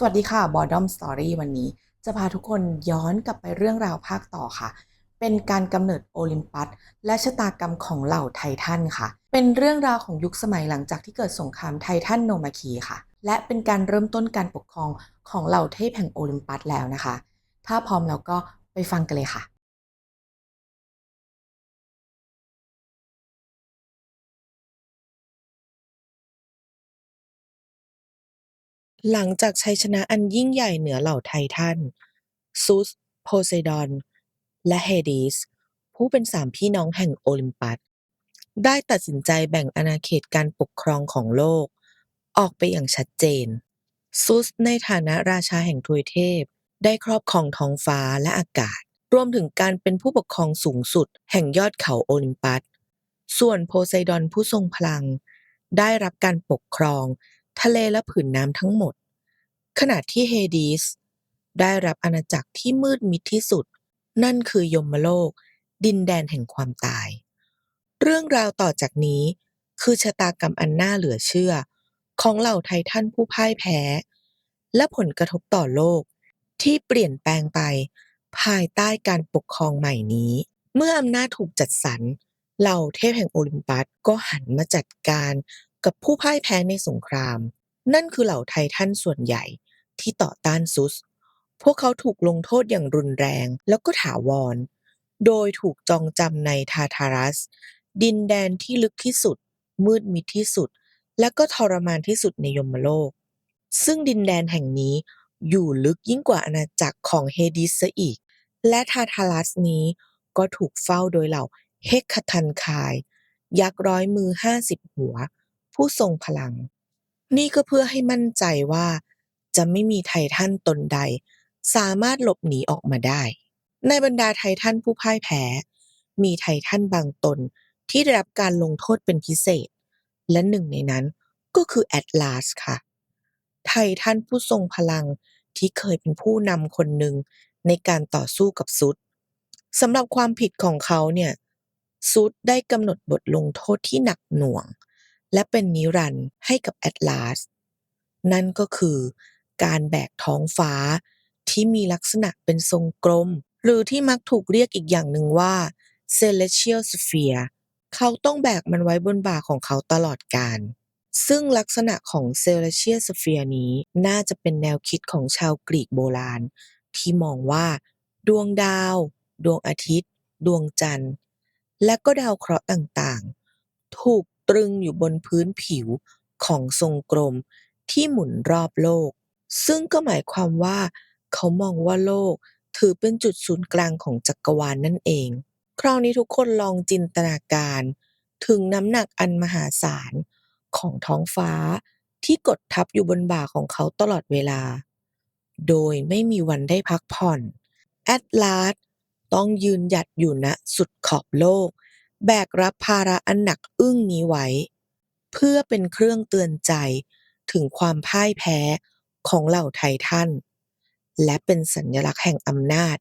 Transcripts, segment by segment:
สวัสดีค่ะบอดอมสตอรี่วันนี้ จะพาทุกคนย้อนกลับไปเรื่องราวภาคต่อค่ะ เป็นการกำเนิดโอลิมปัส และชะตากรรมของเหล่าไททันค่ะ เป็นเรื่องราวของยุคสมัยหลังจากที่เกิดสงครามไททันโนมาคีค่ะ และเป็นการเริ่มต้นการปกครองของเหล่าเทพแห่งโอลิมปัสแล้วนะคะ ถ้าพร้อมแล้วก็ไปฟังกันเลยค่ะ หลังจากชัยชนะอันยิ่งใหญ่เหนือเหล่าไททันซุสโพไซดอน และเฮดิสผู้เป็นสามพี่น้องแห่งโอลิมปัส ได้ตัดสินใจแบ่งอาณาเขตการปกครองของโลก ออกไปอย่างชัดเจนซุสในฐานะราชาแห่งทวยเทพ ได้ครอบครองท้องฟ้าและอากาศ รวมถึงการเป็นผู้ปกครองสูงสุด แห่งยอดเขาโอลิมปัส ส่วนโพไซดอนผู้ทรงพลัง ได้รับการปกครอง ทะเลและผืนน้ำทั้งหมด ขณะที่เฮดิสได้รับอาณาจักรที่มืดมิดที่สุด นั่นคือยมโลก ดินแดนแห่งความตาย เรื่องราวต่อจากนี้ คือชะตากรรมอันน่าเหลือเชื่อ ของเหล่าไททันผู้พ่ายแพ้ และผลกระทบต่อโลกที่เปลี่ยนแปลงไป ภายใต้การปกครองใหม่นี้ เมื่ออำนาจถูกจัดสรรเหล่าเทพแห่งโอลิมปัสก็หันมาจัดการ กับผู้พ่ายแพ้ในสงคราม นั่นคือเหล่าไททันส่วนใหญ่ที่ต่อต้านซุส พวกเขาถูกลงโทษอย่างรุนแรงแล้วก็ถาวร โดยถูกจองจำในทาทารัส ดินแดนที่ลึกที่สุด มืดมิดที่สุด และก็ทรมานที่สุดในยมโลก ซึ่งดินแดนแห่งนี้อยู่ลึกยิ่งกว่าอาณาจักรของเฮดิสซะอีก และทาทารัสนี้ก็ถูกเฝ้าโดยเหล่าเฮกคทันคาย ยักษ์ร้อยมือห้าสิบหัว ผู้ทรงพลัง นี่ก็เพื่อให้มั่นใจว่า จะไม่มีไททันตนใด สามารถหลบหนีออกมาได้ ในบรรดาไททันผู้พ่ายแพ้ มีไททันบางตนที่ได้รับการลงโทษเป็นพิเศษ และหนึ่งในนั้นก็คือแอตลาสค่ะ ไททันผู้ทรงพลังที่เคยเป็นผู้นำคนหนึ่งในการต่อสู้กับซุดสำหรับความผิดของเขาเนี่ยซุดได้กำหนดบทลงโทษที่หนักหน่วง และเป็นนิรันดร์ให้กับแอตลาส นั่นก็คือการแบกท้องฟ้าที่มีลักษณะเป็นทรงกลม หรือที่มักถูกเรียกอีกอย่างหนึ่งว่า celestial sphere เขาต้องแบกมันไว้บนบ่าของเขาตลอดกาลซึ่งลักษณะของ celestial sphere นี้น่าจะเป็นแนวคิดของชาวกรีกโบราณ ที่มองว่า ดวงดาว ดวงอาทิตย์ ดวงจันทร์ และก็ดาวเคราะห์ต่างๆ ถูก ตรึงอยู่บนพื้นผิวของทรงกลมที่หมุนรอบโลก ซึ่งก็หมายความว่าเขามองว่าโลกถือเป็นจุดศูนย์กลางของจักรวาลนั่นเอง คราวนี้ทุกคนลองจินตนาการถึงน้ำหนักอันมหาศาลของท้องฟ้าที่กดทับอยู่บนบ่าของเขาตลอดเวลา โดยไม่มีวันได้พักผ่อน แอตลาสต้องยืนหยัดอยู่ณสุดขอบโลก แบกรับภาระอันหนักอึ้งนี้ไว้ เพื่อเป็นเครื่องเตือนใจถึงความพ่ายแพ้ของเหล่าไททันและเป็นสัญลักษณ์แห่งอำนาจ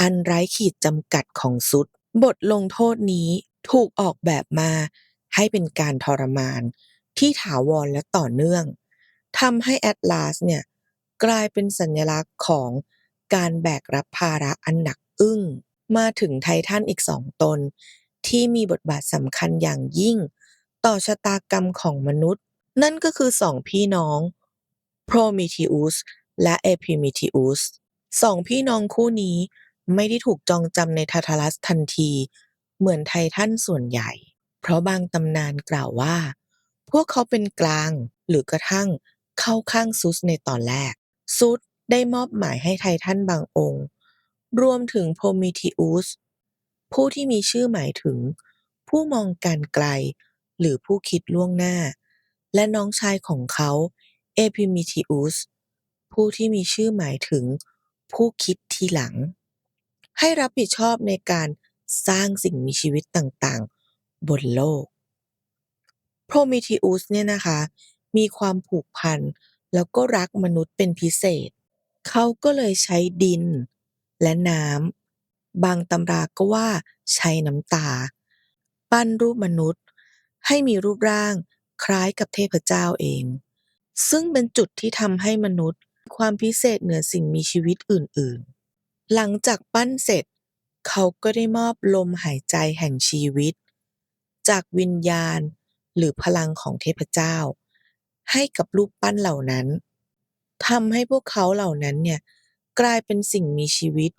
อันไร้ขีดจำกัดของซุด บทลงโทษนี้ถูกออกแบบมาให้เป็นการทรมานที่ถาวรและต่อเนื่องทำให้แอตลาสเนี่ยกลายเป็นสัญลักษณ์ของการแบกรับภาระอันหนักอึ้ง มาถึงไททันอีกสองตน ที่มีบทบาทสำคัญอย่างยิ่ง ต่อชะตากรรมของมนุษย์ นั่นก็คือสองพี่น้องโพรมิเทอุสและเอพิมิเทอุสสองพี่น้องคู่นี้ไม่ได้ถูกจองจำในทาทารัสทันที เหมือนไททันส่วนใหญ่ เพราะบางตำนานกล่าวว่า พวกเขาเป็นกลางหรือกระทั่งเข้าข้างซุสในตอนแรก ซุสได้มอบหมายให้ไททันบางองค์ รวมถึงโพรมิเทอุส ผู้ที่มีชื่อหมายถึง ผู้มองการไกล หรือผู้คิดล่วงหน้า และน้องชายของเขา เอพิมิเทอุส ผู้ที่มีชื่อหมายถึง ผู้คิดทีหลัง ให้รับผิดชอบในการสร้างสิ่งมีชีวิตต่างๆ บนโลก โพรมิเทอุสเนี่ยนะคะ มีความผูกพัน แล้วก็รักมนุษย์เป็นพิเศษ เขาก็เลยใช้ดินและน้ำ บางตำราก็ว่าใช้น้ำตา ปั้นรูปมนุษย์ให้มีรูปร่างคล้ายกับเทพเจ้าเอง ซึ่งเป็นจุดที่ทำให้มนุษย์ ความพิเศษเหนือสิ่งมีชีวิตอื่นๆ หลังจากปั้นเสร็จ เขาก็ได้มอบลมหายใจแห่งชีวิต จากวิญญาณหรือพลังของเทพเจ้า ให้กับรูปปั้นเหล่านั้นทำให้พวกเขาเหล่านั้นเนี่ยกลายเป็นสิ่งมีชีวิต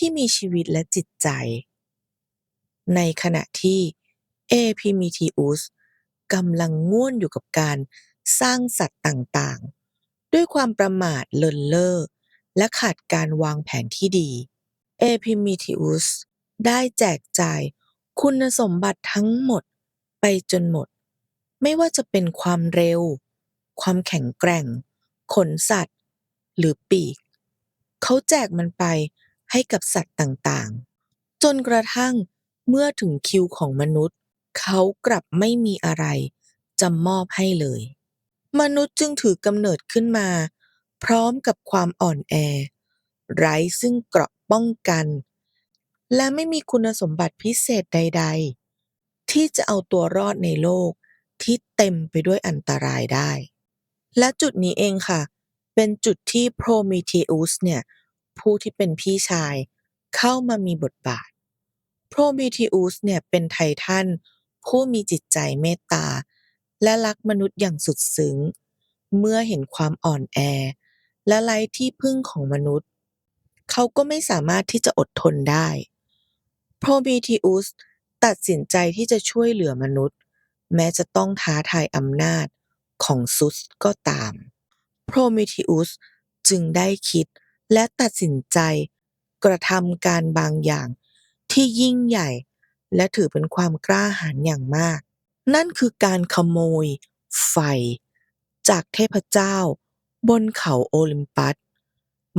ที่มีชีวิตและจิตใจ ในขณะที่ เอพิมิทิอุสกำลังง่วนอยู่กับการสร้างสัตว์ต่างๆ ด้วยความประมาทเลินเล่อและขาดการวางแผนที่ดี เอพิมิทิอุสได้แจกจ่ายคุณสมบัติทั้งหมดไปจนหมด ไม่ว่าจะเป็นความเร็ว ความแข็งแกร่ง ขนสัตว์ หรือปีก เขาแจกมันไป ให้กับสัตว์ต่างๆ จนกระทั่งเมื่อถึงคิวของมนุษย์ เขากลับไม่มีอะไรจะมอบให้เลย มนุษย์จึงถือกำเนิดขึ้นมา พร้อมกับความอ่อนแอ ไร้ซึ่งเกราะป้องกัน และไม่มีคุณสมบัติพิเศษใด ๆ ที่จะเอาตัวรอดในโลกที่เต็มไปด้วยอันตรายได้ และจุดนี้เองค่ะ เป็นจุดที่โพรเมเทอุสเนี่ย ผู้ที่เป็นพี่ชาย เข้ามามีบทบาท โพรเมเทอุสเนี่ยเป็นไททันผู้มีจิตใจเมตตา และรักมนุษย์อย่างสุดซึ้ง เมื่อเห็นความอ่อนแอ และไร้ที่พึ่งของมนุษย์ เขาก็ไม่สามารถที่จะอดทนได้ โพรเมเทอุสตัดสินใจที่จะช่วยเหลือมนุษย์ แม้จะต้องท้าทายอำนาจของซุสก็ตาม โพรเมเทอุสจึงได้คิด และตัดสินใจกระทำการบางอย่างที่ยิ่งใหญ่ และถือเป็นความกล้าหาญอย่างมาก นั่นคือการขโมย ไฟ จากเทพเจ้า บนเขาโอลิมปัส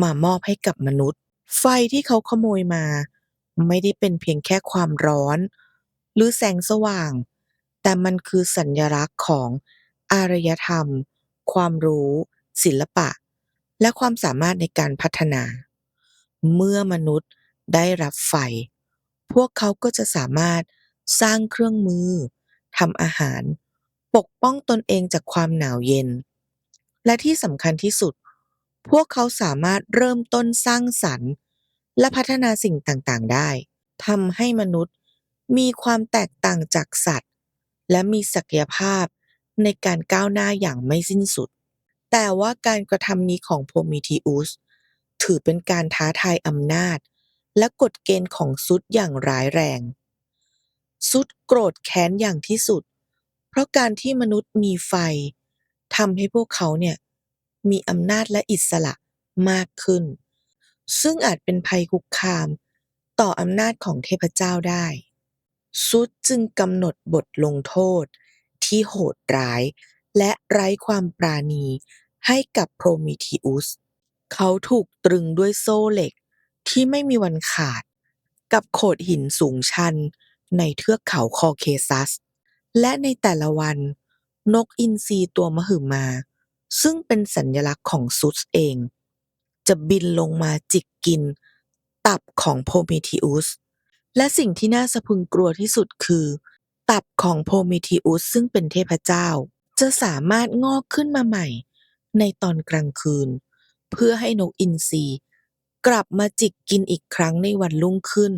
มามอบให้กับมนุษย์ ไฟที่เขาขโมยมา ไม่ได้เป็นเพียงแค่ความร้อน หรือแสงสว่าง แต่มันคือสัญลักษณ์ของอารยธรรม ความรู้ ศิลปะ และความสามารถในการพัฒนา เมื่อมนุษย์ได้รับไฟ พวกเขาก็จะสามารถสร้างเครื่องมือทำอาหาร ปกป้องตนเองจากความหนาวเย็น และที่สำคัญที่สุด พวกเขาสามารถเริ่มต้นสร้างสรรค์ และพัฒนาสิ่งต่างๆ ได้ทำให้มนุษย์มีความแตกต่างจากสัตว์ และมีศักยภาพในการก้าวหน้าอย่างไม่สิ้นสุด แต่ว่าการกระทำนี้ของโพรเมเทอุสถือเป็นการท้าทายอำนาจ และกฎเกณฑ์ของซุดอย่างร้ายแรง ซุดโกรธแค้นอย่างที่สุด เพราะการที่มนุษย์มีไฟทำให้พวกเขาเนี่ยมีอำนาจและอิสระมากขึ้น ซึ่งอาจเป็นภัยคุกคาม ต่ออำนาจของเทพเจ้าได้ ซุดจึงกำหนดบทลงโทษที่โหดร้าย และไร้ความปราณีให้กับโพรเมเทอุส เขาถูกตรึงด้วยโซ่เหล็กที่ไม่มีวันขาด กับโขดหินสูงชันในเทือกเขาคอเคซัส และในแต่ละวัน นกอินทรีตัวมหึมา ซึ่งเป็นสัญลักษณ์ของซุสเอง จะบินลงมาจิกกิน ตับของโพรเมเทอุส และสิ่งที่น่าสะพึงกลัวที่สุดคือ ตับของโพรเมเทอุสซึ่งเป็นเทพเจ้า จะสามารถงอกขึ้นมาใหม่ในตอนกลางคืน เพื่อให้นกอินทรีกลับมาจิกกินอีกครั้งในวันรุ่งขึ้น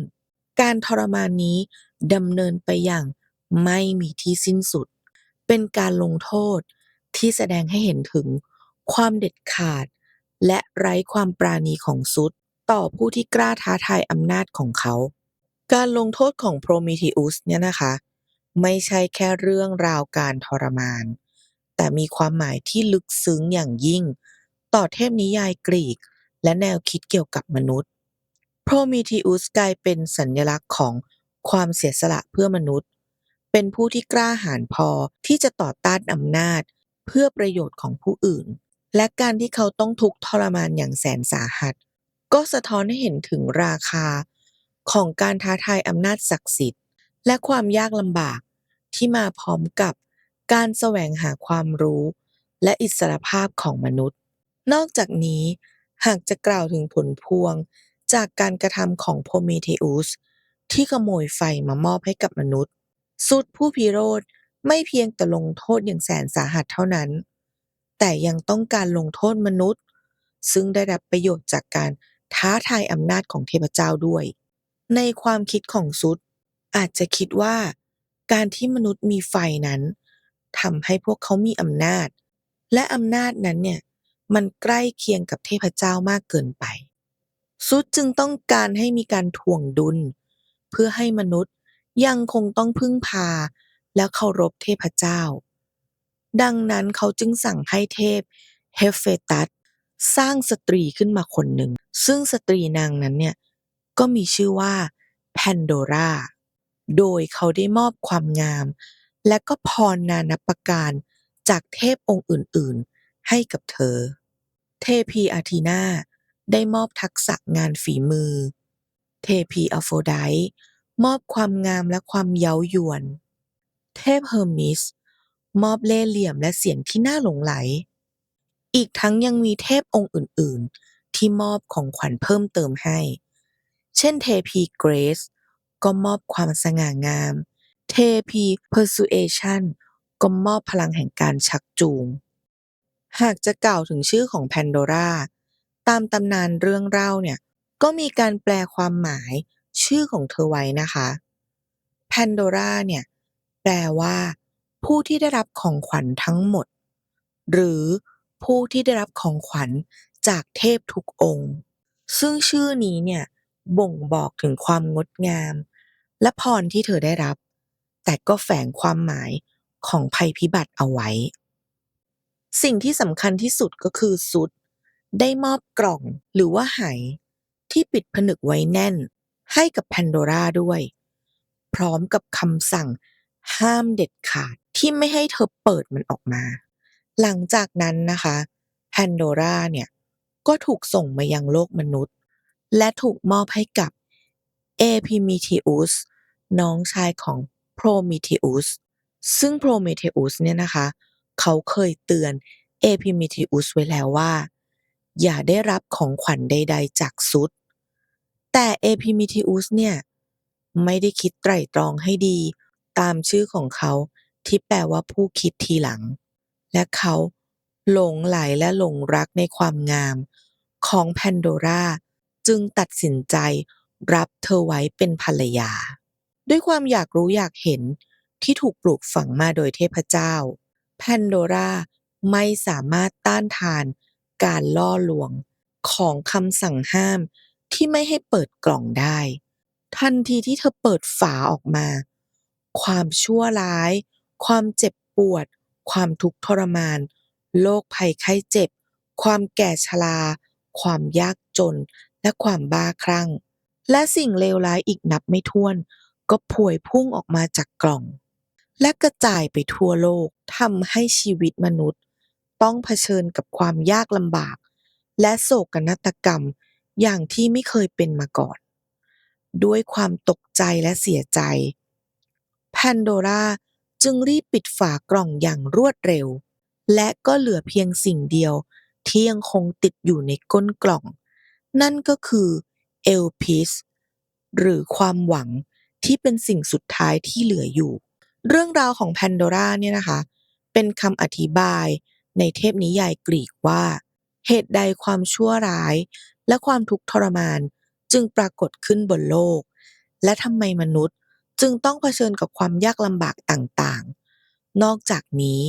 การทรมานนี้ดำเนินไปอย่างไม่มีที่สิ้นสุด เป็นการลงโทษที่แสดงให้เห็นถึงความเด็ดขาด และไร้ความปราณีของซุดต่อผู้ที่กล้าท้าทายอำนาจของเขา การลงโทษของโพรเมเทอุสเนี่ยนะคะ ไม่ใช่แค่เรื่องราวการทรมาน แต่มีความหมายที่ลึกซึ้งอย่างยิ่งต่อเทพนิยายกรีกและแนวคิดเกี่ยวกับมนุษย์ โพรเมเทอุสกลายเป็นสัญลักษณ์ของความเสียสละเพื่อมนุษย์ เป็นผู้ที่กล้าหาญพอที่จะต่อต้านอำนาจ เพื่อประโยชน์ของผู้อื่น และการที่เขาต้องทุกข์ทรมานอย่างแสนสาหัส ก็สะท้อนให้เห็นถึงราคาของการท้าทายอำนาจศักดิ์สิทธิ์ และความยากลำบากที่มาพร้อมกับ การแสวงหาความรู้และอิสรภาพของมนุษย์ นอกจากนี้ หากจะกล่าวถึงผลพวงจากการกระทำของโพเมเทอุสที่ขโมยไฟมามอบให้กับมนุษย์ซุดผู้พิโรธไม่เพียงแต่ลงโทษอย่างแสนสาหัสเท่านั้น แต่ยังต้องการลงโทษมนุษย์ ซึ่งได้รับประโยชน์จากการท้าทายอำนาจของเทพเจ้าด้วย ในความคิดของซุดอาจจะคิดว่า การที่มนุษย์มีไฟนั้น ทำให้พวกเขามีอำนาจ และอำนาจนั้นเนี่ยมันใกล้เคียงกับเทพเจ้ามากเกินไป ซุดจึงต้องการให้มีการถ่วงดุล เพื่อให้มนุษย์ยังคงต้องพึ่งพาและเคารพเทพเจ้า ดังนั้นเขาจึงสั่งให้เทพเฮฟเฟตัสสร้างสตรีขึ้นมาคนหนึ่ง ซึ่งสตรีนางนั้นเนี่ยก็มีชื่อว่าแพนโดรา โดยเขาได้มอบความงาม และก็พรนานับประการจากเทพองค์อื่น ๆ ให้กับเธอ เทพีอาทีนาได้มอบทักษะงานฝีมือ เทพีอโฟไดมอบความงามและความเย้ายวน เทพเฮอร์มิส มอบเล่ห์เหลี่ยมและเสียงที่น่าหลงไหล อีกทั้งยังมีเทพองค์อื่น ๆ ที่มอบของขวัญเพิ่มเติมให้ เช่นเทพีเกรซก็มอบความสง่างาม เทพี Persuasion ก็มอบพลังแห่งการชักจูง หากจะกล่าวถึงชื่อของแพนโดราตามตำนานเรื่องเล่าเนี่ย ก็มีการแปลความหมายชื่อของเธอไว้นะคะแพนโดราเนี่ย แปลว่า ผู้ที่ได้รับของขวัญทั้งหมด หรือผู้ที่ได้รับของขวัญจากเทพทุกองค์ ซึ่งชื่อนี้เนี่ยบ่งบอกถึงความงดงาม และพรที่เธอได้รับ แต่ก็แฝงความหมายของภัยพิบัติเอาไว้ สิ่งที่สำคัญที่สุดก็คือซุด ได้มอบกล่องหรือว่าไหที่ปิดผนึกไว้แน่น ให้กับแพนโดราด้วย พร้อมกับคำสั่งห้ามเด็ดขาดที่ไม่ให้เธอเปิดมันออกมา หลังจากนั้นนะคะแพนโดราเนี่ยก็ถูกส่งมายังโลกมนุษย์ และถูกมอบให้กับเอพิมิเทอุสน้องชายของ โพรมิเทอุสซึ่งโพรเมเทอุสเนี่ยนะคะ เขาเคยเตือนเอพิมิเทอุสไว้แล้วว่า อย่าได้รับของขวัญใด ๆ จากซุดแต่เอพิมิเทอุสเนี่ยไม่ได้คิดไตร่ตรองให้ดี ตามชื่อของเขาที่แปลว่าผู้คิดทีหลัง และเขาหลงไหลและหลงรักในความงาม ของแพนโดราจึงตัดสินใจรับเธอไว้เป็นภรรยา ด้วยความอยากรู้อยากเห็นที่ถูกปลูกฝังมาโดยเทพเจ้า แพนโดราไม่สามารถต้านทานการล่อลวงของคำสั่งห้ามที่ไม่ให้เปิดกล่องได้ ทันทีที่เธอเปิดฝาออกมา ความชั่วร้าย ความเจ็บปวด ความทุกข์ทรมาน โรคภัยไข้เจ็บ ความแก่ชรา ความยากจน และความบ้าคลั่ง และสิ่งเลวร้ายอีกนับไม่ถ้วน ก็พวยพุ่งออกมาจากกล่อง และกระจายไปทั่วโลกทำให้ชีวิตมนุษย์ ต้องเผชิญกับความยากลำบาก และโศกนาฏกรรมอย่างที่ไม่เคยเป็นมาก่อน ด้วยความตกใจและเสียใจแพนโดราจึงรีบปิดฝากล่องอย่างรวดเร็ว และก็เหลือเพียงสิ่งเดียวที่ยังคงติดอยู่ในก้นกล่อง นั่นก็คือเอลพิสหรือความหวัง ที่เป็นสิ่งสุดท้ายที่เหลืออยู่ เรื่องราวของแพนโดราเนี่ยนะคะ เป็นคำอธิบายในเทพนิยายกรีกว่า เหตุใดความชั่วร้าย และความทุกข์ทรมานจึงปรากฏขึ้นบนโลก และทำไมมนุษย์จึงต้องเผชิญกับความยากลำบากต่างๆ นอกจากนี้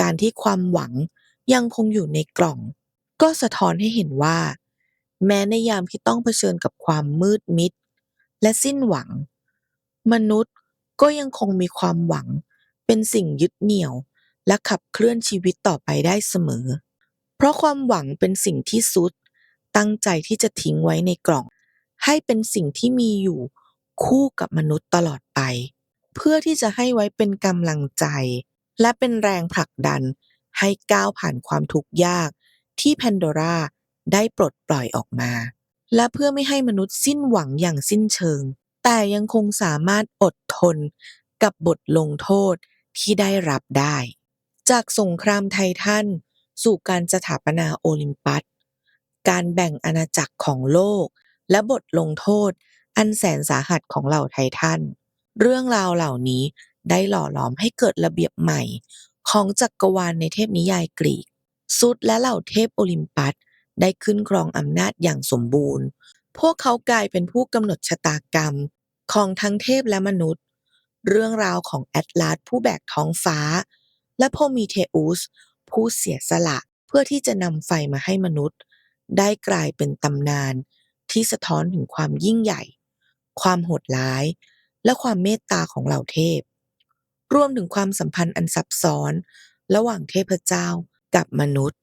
การที่ความหวังยังคงอยู่ในกล่อง ก็สะท้อนให้เห็นว่า แม้ในยามที่ต้องเผชิญกับความมืดมิด และสิ้นหวัง มนุษย์ก็ยังคงมีความหวัง เป็นสิ่งยึดเหนี่ยวและขับเคลื่อนชีวิตต่อไปได้เสมอ เพราะความหวังเป็นสิ่งที่ซุดตั้งใจที่จะทิ้งไว้ในกล่อง ให้เป็นสิ่งที่มีอยู่คู่กับมนุษย์ตลอดไป เพื่อที่จะให้ไว้เป็นกำลังใจ และเป็นแรงผลักดันให้ก้าวผ่านความทุกข์ยาก ที่แพนโดราได้ปลดปล่อยออกมา และเพื่อไม่ให้มนุษย์สิ้นหวังอย่างสิ้นเชิง แต่ยังคงสามารถอดทนกับบทลงโทษที่ได้รับได้ จากสงครามไททันสู่การสถาปนาโอลิมปัส การแบ่งอาณาจักรของโลก และบทลงโทษอันแสนสาหัสของเหล่าไททัน เรื่องราวเหล่านี้ได้หล่อหลอมให้เกิดระเบียบใหม่ ของจักรวาลในเทพนิยายกรีกซุดและเหล่าเทพโอลิมปัสได้ขึ้นครองอำนาจอย่างสมบูรณ์ พวกเขากลายเป็นผู้กำหนดชะตากรรมของทั้งเทพและมนุษย์ เรื่องราวของแอตลาสผู้แบกท้องฟ้า และโพมีเทอุสผู้เสียสละเพื่อที่จะนำไฟมาให้มนุษย์ ได้กลายเป็นตำนานที่สะท้อนถึงความยิ่งใหญ่ ความโหดร้าย และความเมตตาของเหล่าเทพ รวมถึงความสัมพันธ์อันซับซ้อน ระหว่างเทพเจ้ากับมนุษย์